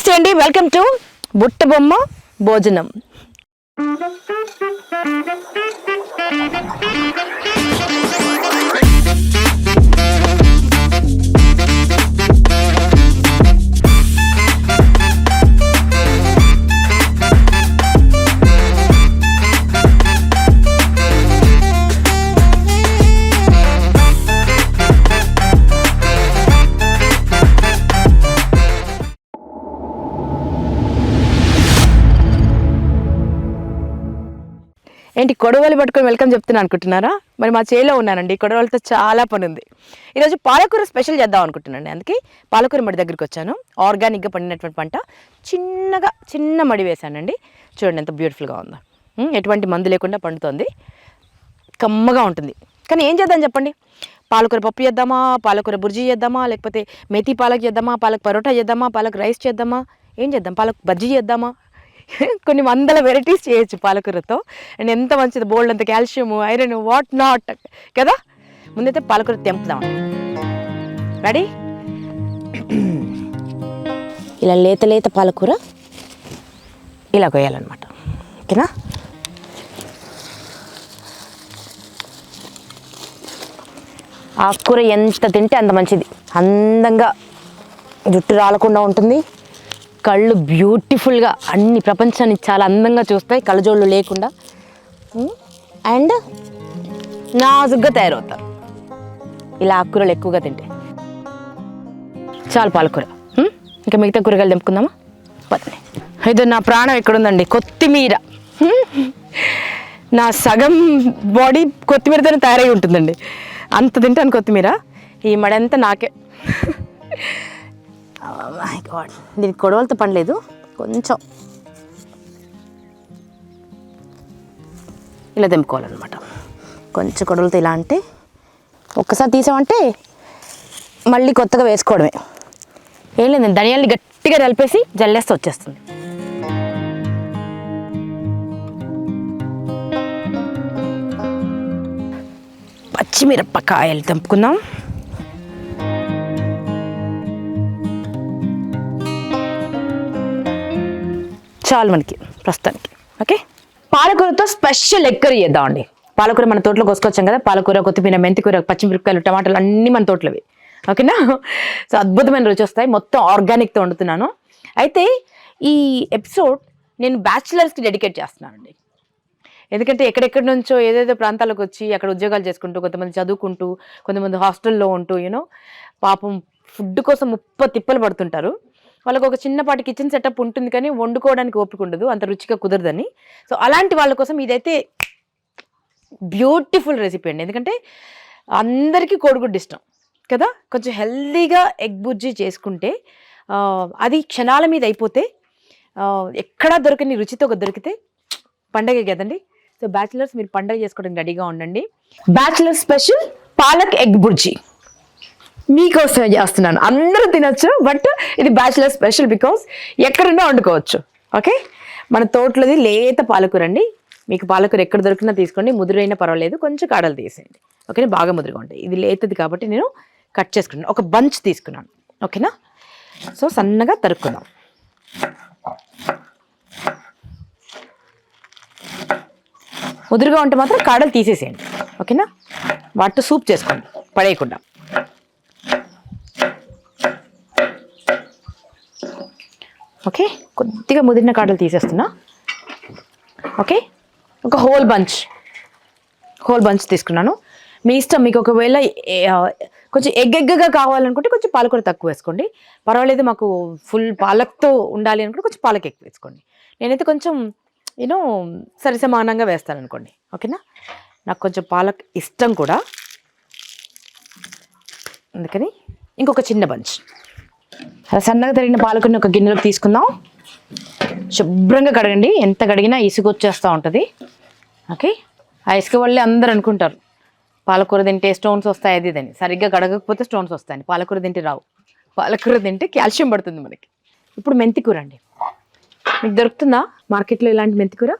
నమస్తే అండి. Welcome to బుట్ట బొమ్మ భోజనం. కొడవలి పట్టుకొని వెల్కమ్ చెప్తున్నా అనుకుంటున్నారా? మరి మా చేలో ఉన్నానండి కొడవలతో చాలా పని ఉంది ఈరోజు పాలకూర స్పెషల్ చేద్దాం అనుకుంటున్నాను అందుకే. పాలకూర మడి దగ్గరికి వచ్చాను. ఆర్గానిక్గా పండినటువంటి పంట. చిన్నగా చిన్న మడి వేశానండి. చూడండి ఎంత బ్యూటిఫుల్గా ఉందో. ఎటువంటి మందు లేకుండా పండుతోంది. కమ్మగా ఉంటుంది. కానీ ఏం చేద్దాం చెప్పండి? పాలకూర పప్పు చేద్దామా? పాలకూర బుర్జీ చేద్దామా? లేకపోతే మెతి పాలక్ చేద్దామా? పాలక్ పరోటా చేద్దామా? పాలక్ రైస్ చేద్దామా? ఏం చేద్దాం? పాలక్ బజ్జీ చేద్దామా? కొన్ని వందల వెరైటీస్ చేయొచ్చు పాలకూరతో. అండ్ ఎంత మంచిది బోల్డ్ అంత కాల్షియం ఐరన్ వాట్ నాట్ కదా? ముందైతే పాలకూర తెంపుదాం. రెడీ ఇలా లేత లేత పాలకూర ఇలా కొయ్యాలన్నమాట. ఓకేనా? ఆకుకూర ఎంత తింటే అంత మంచిది. అందంగా జుట్టు రాలకుండా ఉంటుంది. కళ్ళు బ్యూటిఫుల్గా అన్ని ప్రపంచాన్ని చాలా అందంగా చూస్తాయి కళ్ళజోళ్ళు లేకుండా. అండ్ నాజుగ్గా తయారవుతారు. ఇలా ఆకుకూరలు ఎక్కువగా తింటే. చాలు పాలకూర. ఇంకా మిగతా కూరగాయలు తెంపుకుందామా? పదండి. ఇది నా ప్రాణం ఎక్కడుందండి? కొత్తిమీర. నా సగం బాడీ కొత్తిమీరతోనే తయారై ఉంటుందండి. అంత తింటాను కొత్తిమీర. ఈ మడంతా నాకే. Oh గాడ్ దీనికి కొడవలతో పనిలేదు కొంచెం. ఇలా తెంపుకోవాలన్నమాట. కొంచెం కొడవలతో ఇలా అంటే ఒక్కసారి తీసామంటే మళ్ళీ కొత్తగా వేసుకోవడమే. ఏం లేదండి ధనియాల్ని గట్టిగా కలిపేసి జల్లేస్తే వచ్చేస్తుంది. పచ్చిమిరపకాయలు తెంపుకుందాం. మనకి ప్రస్తుతానికి. ఓకే? పాలకూరతో స్పెషల్ ఎక్కరు చేద్దామండి పాలకూర మన తోటలో కోసుకొచ్చాం కదా పాలకూర కొత్తిమీర మెంతికూర పచ్చిమిరపకాయలు టమాటాలు అన్నీ మన తోటలోవి. ఓకేనా? సో అద్భుతమైన రుచి వస్తాయి మొత్తం ఆర్గానిక్తో వండుతున్నాను. అయితే ఈ ఎపిసోడ్ నేను బ్యాచిలర్స్కి డెడికేట్ చేస్తున్నానండి ఎందుకంటే ఎక్కడెక్కడి నుంచో ఏదేదో ప్రాంతాలకు వచ్చి అక్కడ ఉద్యోగాలు చేసుకుంటూ కొంతమంది చదువుకుంటూ కొంతమంది హాస్టల్లో ఉంటూ యూనో పాపం ఫుడ్ కోసం ముప్ప తిప్పలు పడుతుంటారు. వాళ్ళకి ఒక చిన్నపాటి కిచెన్ సెటప్ ఉంటుంది కానీ వండుకోవడానికి ఓపిక ఉండదు అంత రుచిగా కుదరదని. సో అలాంటి వాళ్ళ కోసం ఇదైతే బ్యూటిఫుల్ రెసిపీ అండి. ఎందుకంటే అందరికీ కోడిగుడ్డు ఇష్టం కదా? కొంచెం హెల్దీగా ఎగ్ బుజ్జి చేసుకుంటే అది క్షణాల మీద అయిపోతే ఎక్కడా దొరకని రుచితో దొరికితే పండగ కదండి. సో బ్యాచిలర్స్ మీరు పండగ చేసుకోవడానికి రెడీగా ఉండండి. Bachelor special palak egg bhurji. మీకోసమే చేస్తున్నాను. అందరూ తినచ్చు బట్ ఇది బ్యాచిలర్ స్పెషల్ బికాస్ ఎక్కడున్నా వండుకోవచ్చు. ఓకే? మన తోటలోది లేత పాలకూర అండి. మీకు పాలకూర ఎక్కడ దొరికినా తీసుకోండి ముదురైనా పర్వాలేదు కొంచెం కాడలు తీసేయండి. ఓకేనా? బాగా ముదురుగా ఉంటాయి. ఇది లేతది కాబట్టి నేను కట్ చేసుకున్నాను. ఒక బంచ్ తీసుకున్నాను. ఓకేనా? సో సన్నగా తరుక్కుందాం. ముదురుగా ఉంటే మాత్రం కాడలు తీసేసేయండి. ఓకేనా? వాటితో సూప్ చేసుకోండి పడేయకుండా. ఓకే కొద్దిగా ముదిరిన కాడలు తీసేస్తున్నా. ఓకే ఒక హోల్ బంచ్ హోల్ బంచ్ తీసుకున్నాను. మీ ఇష్టం మీకు ఒకవేళ కొంచెం ఎగ్ ఎగ్గగా కావాలనుకుంటే కొంచెం పాలకూర తక్కువ వేసుకోండి. పర్వాలేదు మాకు ఫుల్ పాలక్తో ఉండాలి అనుకుంటే కొంచెం పాలక ఎక్కువ వేసుకోండి. నేనైతే కొంచెం యూనో సరిసమానంగా వేస్తాను అనుకోండి ఓకేనా నాకు కొంచెం పాలక్ ఇష్టం కూడా. అందుకని ఇంకొక చిన్న బంచ్ అలా సన్నగా తరిగిన పాలకుని ఒక గిన్నెలోకి తీసుకుందాం. శుభ్రంగా కడగండి. ఎంత కడిగినా ఇసుక వచ్చేస్తూ ఉంటుంది. ఓకే? ఆ ఇసుక వల్లే అందరు అనుకుంటారు. పాలకూర తింటే స్టోన్స్ వస్తాయి అది ఇదని. సరిగ్గా కడగకపోతే స్టోన్స్ వస్తాయని. పాలకూర తింటే రావు. పాలకూర తింటే కాల్షియం పడుతుంది మనకి. ఇప్పుడు మెంతికూర అండి. మీకు దొరుకుతుందా? మార్కెట్లో ఇలాంటి మెంతికూర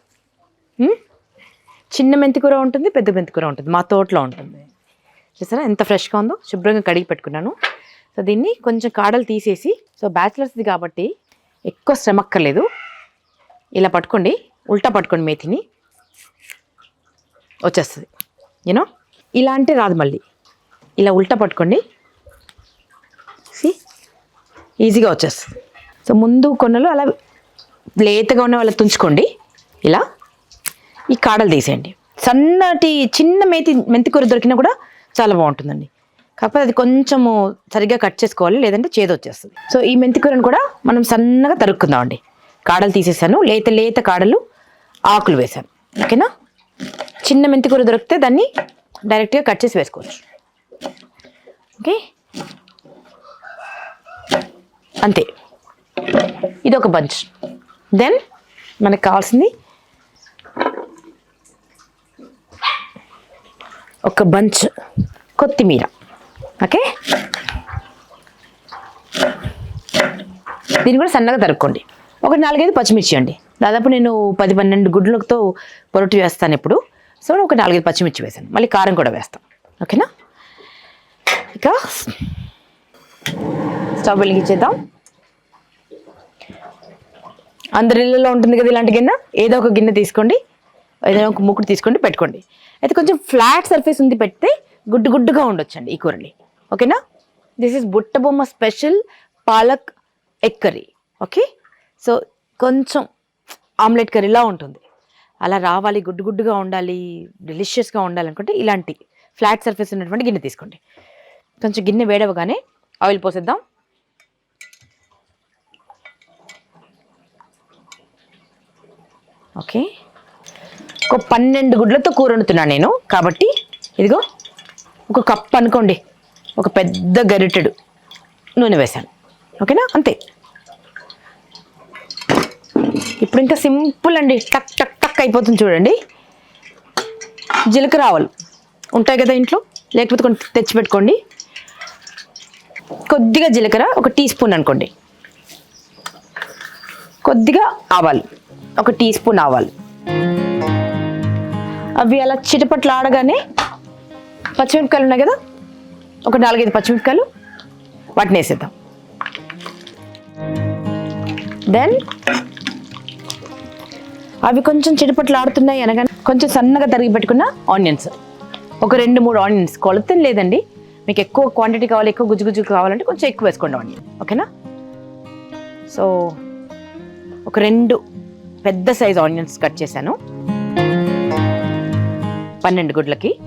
చిన్న మెంతికూర ఉంటుంది పెద్ద మెంతికూర ఉంటుంది. మా తోటలో ఉంటుంది. చూసారా? ఎంత ఫ్రెష్గా ఉందో? శుభ్రంగా కడిగి పెట్టుకున్నాను. సో దీన్ని కొంచెం కాడలు తీసేసి సో బ్యాచిలర్స్ది కాబట్టి ఎక్కువ శ్రమక్కర్లేదు. ఇలా పట్టుకోండి ఉల్టా పట్టుకోండి మేతిని. వచ్చేస్తుంది. యూనో ఇలా అంటే రాదు మళ్ళీ. ఇలా ఉల్టా పట్టుకోండి. సి ఈజీగా వచ్చేస్తుంది. సో ముందు కొన్నలు అలా లేతగా ఉన్న వాళ్ళు తుంచుకోండి. ఇలా ఈ కాడలు తీసేయండి. సన్నటి చిన్న మేతి మెంతి కూర దొరికినా కూడా చాలా బాగుంటుందండి. కాకపోతే అది కొంచెము సరిగ్గా కట్ చేసుకోవాలి లేదంటే చేదు వచ్చేస్తుంది. సో ఈ మెంతికూరను కూడా మనం సన్నగా తరుక్కుందామండి. కాడలు తీసేసాను లేత లేత కాడలు ఆకులు వేసాను ఓకేనా? చిన్న మెంతికూర దొరికితే దాన్ని డైరెక్ట్గా కట్ చేసి వేసుకోవచ్చు. ఓకే? అంతే. ఇది ఒక బంచ్. దెన్ మనకు కావాల్సింది ఒక బంచ్ కొత్తిమీర. ఓకే? దీన్ని కూడా సన్నగా తరుక్కోండి. ఒక నాలుగైదు పచ్చిమిర్చి అండి. దాదాపు నేను పది పన్నెండు గుడ్లతో పొరటు వేస్తాను ఇప్పుడు. సో ఒక నాలుగైదు పచ్చిమిర్చి వేసాను. మళ్ళీ కారం కూడా వేస్తాం. ఓకేనా? ఇక స్టవ్ వెలిగించేద్దాం అందరి ఇళ్ళలో ఉంటుంది కదా ఇలాంటి గిన్నె? ఏదో ఒక గిన్నె తీసుకోండి. ఏదైనా ఒక ముక్కుడు తీసుకోండి పెట్టుకోండి. అయితే కొంచెం ఫ్లాట్ సర్ఫేస్ ఉంది పెడితే గుడ్డు గుడ్డుగా ఉండొచ్చండి ఈ కూరని. ఓకేనా? This is Buttabomma special palak egg curry. Okay so కొంచెం ఆమ్లెట్ కర్రీలా ఉంటుంది. అలా రావాలి గుడ్డు గుడ్డుగా ఉండాలి డెలిషియస్గా ఉండాలనుకుంటే ఇలాంటి ఫ్లాట్ సర్ఫేస్ ఉన్నటువంటి గిన్నె తీసుకోండి. కొంచెం గిన్నె వేడవగానే ఆయిల్ పోసేద్దాం. ఓకే ఒక పన్నెండు గుడ్లతో కూర వండుతున్నాను నేను. కాబట్టి ఇదిగో ఒక కప్ అనుకోండి. ఒక పెద్ద గరిటెడు నూనె వేసాను ఓకేనా? అంతే. ఇప్పుడు ఇంకా సింపుల్ అండి. టక్ టక్ టక్ అయిపోతుంది చూడండి. జీలకర్ర ఆవాలు ఉంటాయి కదా ఇంట్లో? లేకపోతే కొంచెం తెచ్చిపెట్టుకోండి. కొద్దిగా జీలకర్ర ఒక టీ స్పూన్ అనుకోండి. కొద్దిగా ఆవాలు ఒక టీ స్పూన్ ఆవాలు. అవి అలా చిటపట్లు ఆడగానే పచ్చిమిరపకాయలు ఉన్నాయి కదా? ఒక నాలుగైదు పచ్చిమిరపకాయలు వాటిని వేసేద్దాం. దెన్ అవి కొంచెం చిటపట్లు ఆడుతున్నాయి అనగానే కొంచెం సన్నగా తరిగి పెట్టుకున్న ఆనియన్స్. ఒక రెండు మూడు ఆనియన్స్. కొలత లేదండి. మీకు ఎక్కువ క్వాంటిటీ కావాలి ఎక్కువ గుజ్జు గుజ్జు కావాలంటే కొంచెం ఎక్కువ వేసుకోండి ఆనియన్. ఓకేనా? సో ఒక రెండు పెద్ద సైజ్ ఆనియన్స్ కట్ చేశాను. పన్నెండు గుడ్లకి.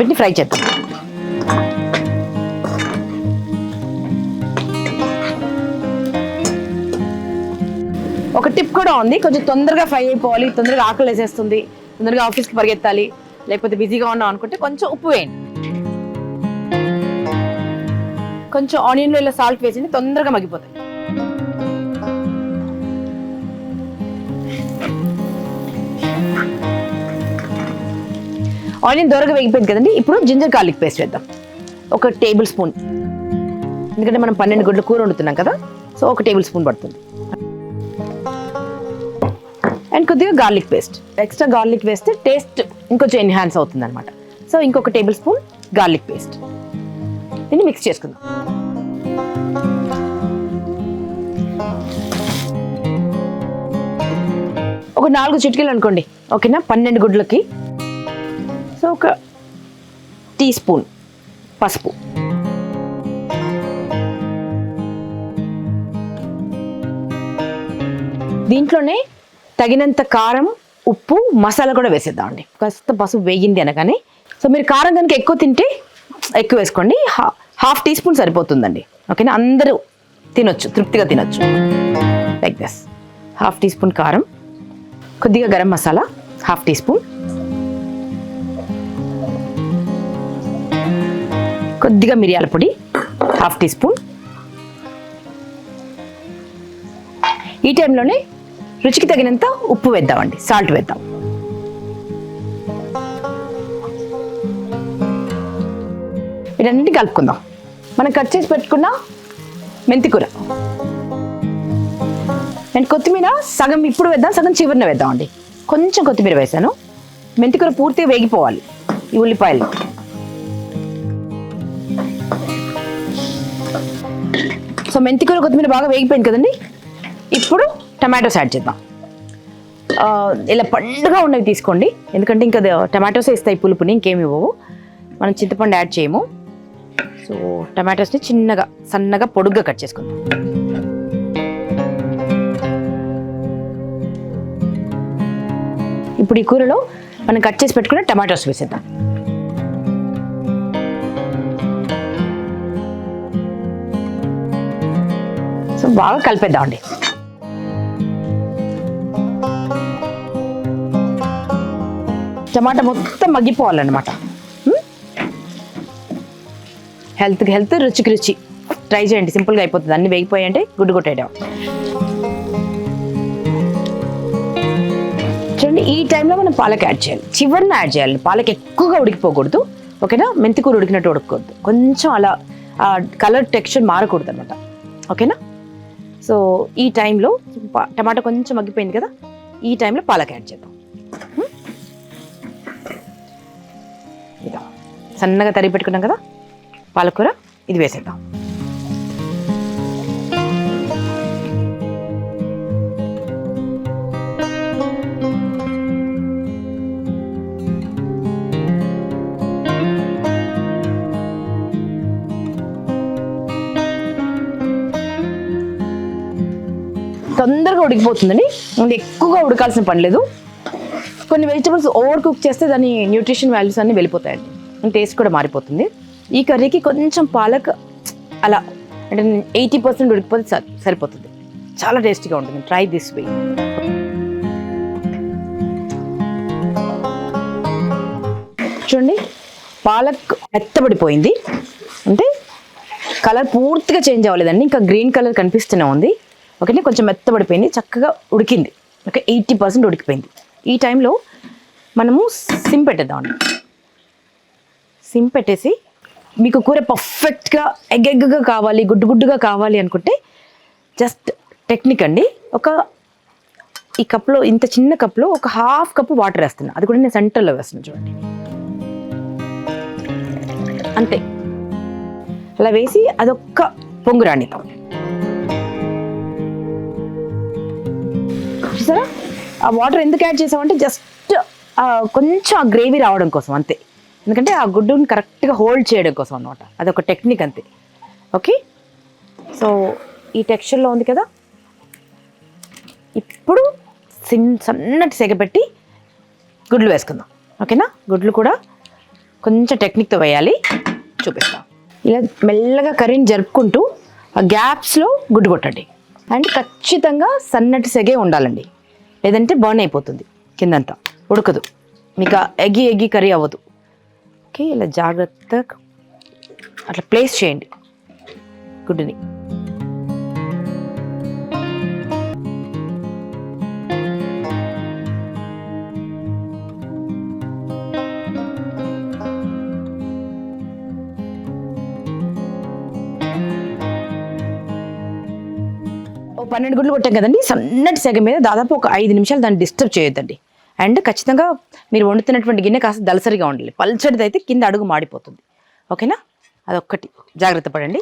వీటిని ఫ్రై చేద్దాం. ఒక టిప్ కూడా ఉంది. కొంచెం తొందరగా ఫ్రై అయిపోవాలి. తొందరగా ఆకలి వేసేస్తుంది. తొందరగా ఆఫీస్కి పరిగెత్తాలి. లేకపోతే బిజీగా ఉన్నాం అనుకుంటే కొంచెం ఉప్పు వేయండి. కొంచెం ఆనియన్లో ఇలా సాల్ట్ వేసింది తొందరగా మగ్గిపోతాయి. ఆనియన్ దొరగా వేగిపోయింది కదండి. ఇప్పుడు జింజర్ గార్లిక్ పేస్ట్ వేద్దాం. ఒక టేబుల్ స్పూన్. ఎందుకంటే మనం పన్నెండు గుడ్లు కూర వండుతున్నాం కదా సో ఒక టేబుల్ స్పూన్ పడుతుంది. అండ్ కొద్దిగా గార్లిక్ పేస్ట్. ఎక్స్ట్రా గార్లిక్ వేస్తే టేస్ట్ ఇంకొంచెం ఎన్హాన్స్ అవుతుంది అనమాట సో ఇంకొక టేబుల్ స్పూన్ గార్లిక్ పేస్ట్. దీన్ని మిక్స్ చేసుకుందాం. ఒక నాలుగు చిటికలు అనుకోండి. ఓకేనా? పన్నెండు గుడ్లకి సో ఒక టీ స్పూన్ పసుపు. దీంట్లోనే తగినంత కారం ఉప్పు మసాలా కూడా వేసేద్దామండి. కాస్త పసుపు వేగింది అనగానే. సో మీరు కారం కనుక ఎక్కువ తింటే ఎక్కువ వేసుకోండి. హాఫ్ టీ స్పూన్ సరిపోతుందండి. ఓకేనా? అందరూ తినొచ్చు తృప్తిగా తినొచ్చు. Like this. Half tea spoon కారం కొద్దిగా garam masala half tea spoon. కొద్దిగా మిరియాల పొడి హాఫ్ టీ స్పూన్. ఈ టైంలోనే రుచికి తగినంత ఉప్పు వేద్దామండి సాల్ట్ వేద్దాం. వీటన్నిటి కలుపుకుందాం. మనం కట్ చేసి పెట్టుకున్న మెంతికూర. అండ్ కొత్తిమీర సగం ఇప్పుడు వేద్దాం సగం చివరిన వేద్దామండి. కొంచెం కొత్తిమీర వేసాను. మెంతికూర పూర్తిగా వేగిపోవాలి ఈ ఉల్లిపాయలు. సో మెంతికూర కొత్తిమీర బాగా వేగిపోయింది కదండి? ఇప్పుడు టమాటోస్ యాడ్ చేద్దాం. ఇలా పండుగ ఉన్నవి తీసుకోండి. ఎందుకంటే ఇంకా టమాటోస్ ఇస్తాయి పులుపుని ఇంకేమి ఇవ్వవు. మనం చింతపండు యాడ్ చేయము. సో టమాటోస్ని చిన్నగా సన్నగా పొడుగ్గా కట్ చేసుకుందాం. ఇప్పుడు ఈ కూరలో మనం కట్ చేసి పెట్టుకున్న టమాటోస్ వేసేద్దాం. బాగా కలిపేద్దామండి. టమాటా మొత్తం మగ్గిపోవాలన్నమాట. హెల్త్కి హెల్త్ రుచికి రుచి. ట్రై చేయండి సింపుల్గా అయిపోతుంది. అన్ని వేగిపోయాయి అంటే గుడ్డు కొట్టేయడం. చూడండి ఈ టైంలో మనం పాలక యాడ్ చేయాలి. చివరిన యాడ్ చేయాలి. పాలక ఎక్కువగా ఉడికిపోకూడదు. ఓకేనా? మెంతికూర ఉడికినట్టు ఉడకకూడదు. కొంచెం అలా ఆ కలర్ టెక్స్చర్ మారకూడదు అనమాట ఓకేనా? సో ఈ టైంలో టమాటా కొంచెం మగ్గిపోయింది కదా ఈ టైంలో పాలక్ యాడ్ చేద్దాం. ఇదా. సన్నగా తరిగి పెట్టుకున్నాం కదా పాలకూర ఇది వేసేద్దాం. ఉడికిపోతుందండి ముందు ఎక్కువగా ఉడకాల్సిన పని లేదు. కొన్ని వెజిటబుల్స్ ఓవర్ కుక్ చేస్తే దాని న్యూట్రిషన్ వాల్యూస్ అన్నీ వెళ్ళిపోతాయండి. టేస్ట్ కూడా మారిపోతుంది. ఈ కర్రీకి కొంచెం పాలక్ అలా అంటే ఎయిటీ పర్సెంట్ ఉడికిపోతే సరిపోతుంది. చాలా టేస్టీగా ఉంటుంది. ట్రై దిస్ వే చూడండి పాలక్ మెత్తబడిపోయింది. అంటే కలర్ పూర్తిగా చేంజ్ అవ్వలేదండి. ఇంకా గ్రీన్ కలర్ కనిపిస్తూనే ఉంది. ఓకేనే? కొంచెం మెత్తబడిపోయింది చక్కగా ఉడికింది. ఓకే ఎయిటీ పర్సెంట్ ఉడికిపోయింది. ఈ టైంలో మనము సిమ్ పెట్టేద్దామండి సిమ్ పెట్టేసి మీకు కూర పర్ఫెక్ట్గా ఎగ్ ఎగ్గా కావాలి గుడ్డు గుడ్డుగా కావాలి అనుకుంటే జస్ట్ టెక్నిక్ అండి. ఒక ఈ కప్లో ఇంత చిన్న కప్లో ఒక హాఫ్ కప్ వాటర్ వేస్తున్నాను అది కూడా నేను సెంటర్లో వేస్తున్నాను చూడండి. అంతే. అలా వేసి అదొక్క పొంగు రానిద్దాం చూసారా? ఆ వాటర్ ఎందుకు యాడ్ చేసామంటే జస్ట్ కొంచెం ఆ గ్రేవీ రావడం కోసం అంతే. ఎందుకంటే ఆ గుడ్డుని కరెక్ట్గా హోల్డ్ చేయడం కోసం అనమాట అదొక టెక్నిక్ అంతే. ఓకే? సో ఈ టెక్స్చర్లో ఉంది కదా? ఇప్పుడు సిన్ సన్నటి సెగపెట్టి గుడ్లు వేసుకుందాం. ఓకేనా? గుడ్లు కూడా కొంచెం టెక్నిక్తో వేయాలి. చూపిస్తాం. ఇలా మెల్లగా కర్రీని జరుపుకుంటూ ఆ గ్యాప్స్లో గుడ్డు కొట్టండి. అండ్ ఖచ్చితంగా సన్నటి సెగే ఉండాలండి. లేదంటే బర్న్ అయిపోతుంది. కిందంతా ఉడకదు. మీకు ఎగ్గి ఎగ్గి కర్రీ అవ్వదు. ఓకే ఇలా జాగ్రత్తగా అట్లా ప్లేస్ చేయండి. గుడ్డుని పన్నెండు గుడ్లు కొట్టాం కదండి సన్నటి సెగ మీద దాదాపు ఒక ఐదు నిమిషాలు దాన్ని డిస్టర్బ్ చేయొద్దండి. అండ్ ఖచ్చితంగా మీరు వండుతున్నటువంటి గిన్నె కాస్త దలసరిగా ఉండాలి. పల్చడిది అయితే కింద అడుగు మాడిపోతుంది. ఓకేనా? అదొక్కటి. జాగ్రత్త పడండి.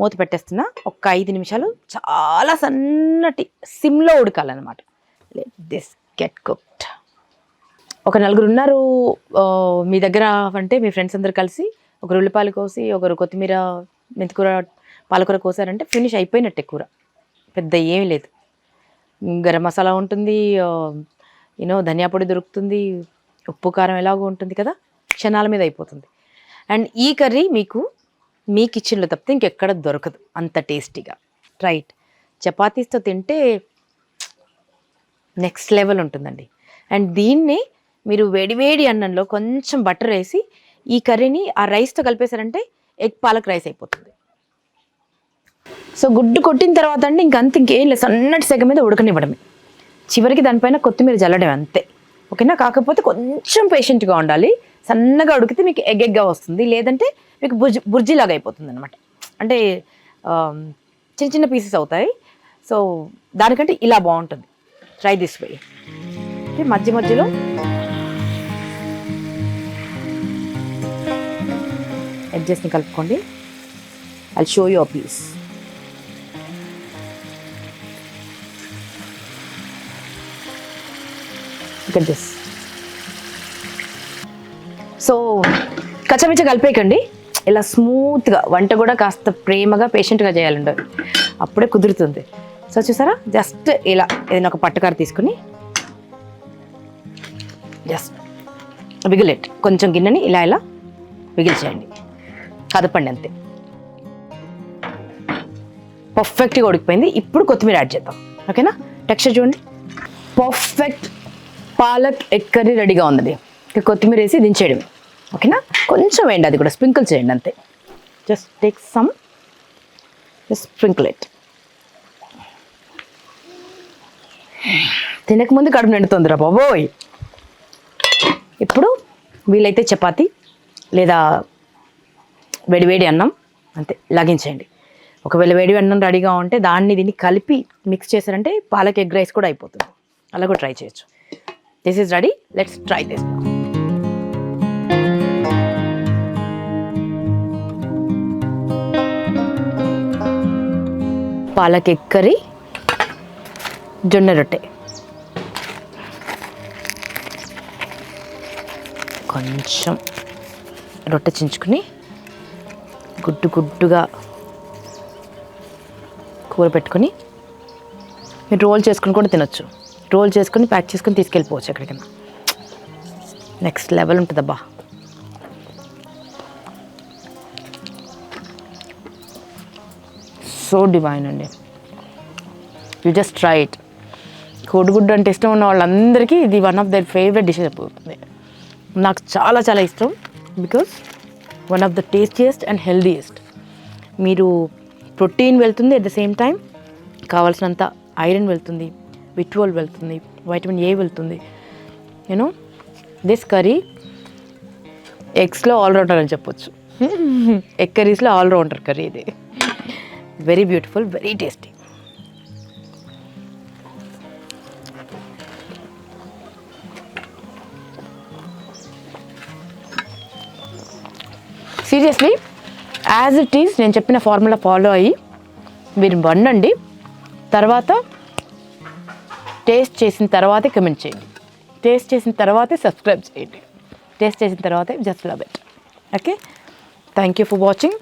మూత పెట్టేస్తున్నా. ఒక ఐదు నిమిషాలు చాలా సన్నటి సిమ్లో ఉడకాలన్నమాట. దిస్ గెట్ కుక్డ్ ఒక నలుగురు ఉన్నారు. మీ దగ్గర అంటే మీ ఫ్రెండ్స్ అందరు కలిసి ఒకరు ఉల్లిపాయలు కోసి ఒకరు కొత్తిమీర మెంతికూర పాలకూర కోసారంటే ఫినిష్ అయిపోయినట్టే కూర. పెద్ద ఏమీ లేదు. గరం మసాలా ఉంటుంది యూనో ధనియా పొడి దొరుకుతుంది ఉప్పు కారం ఎలాగో ఉంటుంది కదా క్షణాల మీద అయిపోతుంది. అండ్ ఈ కర్రీ మీకు మీ కిచెన్లో తప్పితే ఇంకెక్కడ దొరకదు అంత టేస్టీగా. రైట్ చపాతీస్తో తింటే నెక్స్ట్ లెవెల్ ఉంటుందండి. అండ్ దీన్ని మీరు వేడివేడి అన్నంలో కొంచెం బటర్ వేసి ఈ కర్రీని ఆ రైస్తో కలిపేశారంటే ఎగ్ పాలక్ రైస్ అయిపోతుంది. సో గుడ్డు కొట్టిన తర్వాత అండి ఇంకంత ఇంకేం లేదు. సన్నటి సెగ మీద ఉడకనివ్వడమే. చివరికి దానిపైన కొత్తిమీర జల్లడం అంతే. ఓకేనా? కాకపోతే కొంచెం పేషెంట్గా ఉండాలి. సన్నగా ఉడికితే మీకు ఎగ్ ఎగ్గా వస్తుంది. లేదంటే మీకు బుర్జి బుర్జీలాగా అయిపోతుంది అనమాట అంటే చిన్న చిన్న పీసెస్ అవుతాయి. సో దానికంటే ఇలా బాగుంటుంది. ట్రై దిస్ వే ఓకే మధ్య మధ్యలో. ఎడ్జెస్ని కలుపుకోండి. I show you piece look at this so కచ్చమిచ్చ కలిపేయకండి. ఇలా స్మూత్గా వంట కూడా కాస్త ప్రేమగా పేషెంట్గా చేయాలండి. అప్పుడే కుదురుతుంది. సో చూసారా? జస్ట్ ఇలా ఏదైనా ఒక పట్టుకార తీసుకుని జస్ట్ విగిలెట్ కొంచెం గిన్నెని ఇలా ఇలా విగిల్చేయండి కదపండి అంతే. పర్ఫెక్ట్గా ఉడికిపోయింది. ఇప్పుడు కొత్తిమీర యాడ్ చేద్దాం. ఓకేనా టెక్స్చర్ చూడండి. పర్ఫెక్ట్ పాలక్ ఎగ్ కర్రీ రెడీగా ఉందండి ఇక కొత్తిమీర వేసి దించేయడం. ఓకేనా? కొంచెం వేయండి అది కూడా స్ప్రింకిల్ చేయండి అంతే. Just take some just sprinkle it తినకముందు కడుపు నిండుతుందిరా బాబోయ్. ఇప్పుడు వీలైతే చపాతి లేదా వేడివేడి అన్నం అంతే లాగించేయండి. ఒకవేళ వేడి అన్నం రెడీగా ఉంటే దాన్ని దీన్ని కలిపి మిక్స్ చేశారంటే పాలక్ ఎగ్ రైస్ కూడా అయిపోతుంది. అలా కూడా ట్రై చేయొచ్చు. This is ready let's try this palak egg curry జొన్న రొట్టె. కొంచెం రొట్టె చించుకుని గుడ్డు గుడ్డుగా కూర పెట్టుకొని మీరు రోల్ చేసుకుని కూడా తినొచ్చు. రోల్ చేసుకొని ప్యాక్ చేసుకుని తీసుకెళ్ళిపోవచ్చు ఎక్కడికైనా. నెక్స్ట్ లెవెల్ ఉంటుందబ్బా సో డివైన్ అండి. యూ జస్ట్ ట్రై ఇట్ కోడిగుడ్డు అంటే ఇష్టం ఉన్న వాళ్ళందరికీ ఇది one of their favourite dishes అయిపోతుంది. నాకు చాలా చాలా ఇష్టం because one of the tastiest and healthiest మీరు ప్రోటీన్ వెళ్తుంది అట్ ద సేమ్ టైం కావాల్సినంత ఐరన్ వెళ్తుంది. విట్రోల్ వెళ్తుంది వైటమిన్ ఏ వెళ్తుంది. యూనో దిస్ కర్రీ ఎగ్స్లో ఆల్రౌండర్ అని చెప్పొచ్చు. ఎగ్ కర్రీస్లో ఆల్రౌండర్ కర్రీ ఇది. Very beautiful very tasty seriously as it is నేను చెప్పిన ఫార్ములా ఫాలో అయ్యి మీరు వండండి. తర్వాత టేస్ట్ చేసిన తర్వాతే కమెంట్ చేయండి. టేస్ట్ చేసిన తర్వాతే సబ్స్క్రైబ్ చేయండి. టేస్ట్ చేసిన తర్వాతే just love it okay thank you for watching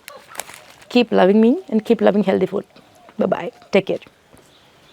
keep loving me and keep loving healthy food bye take care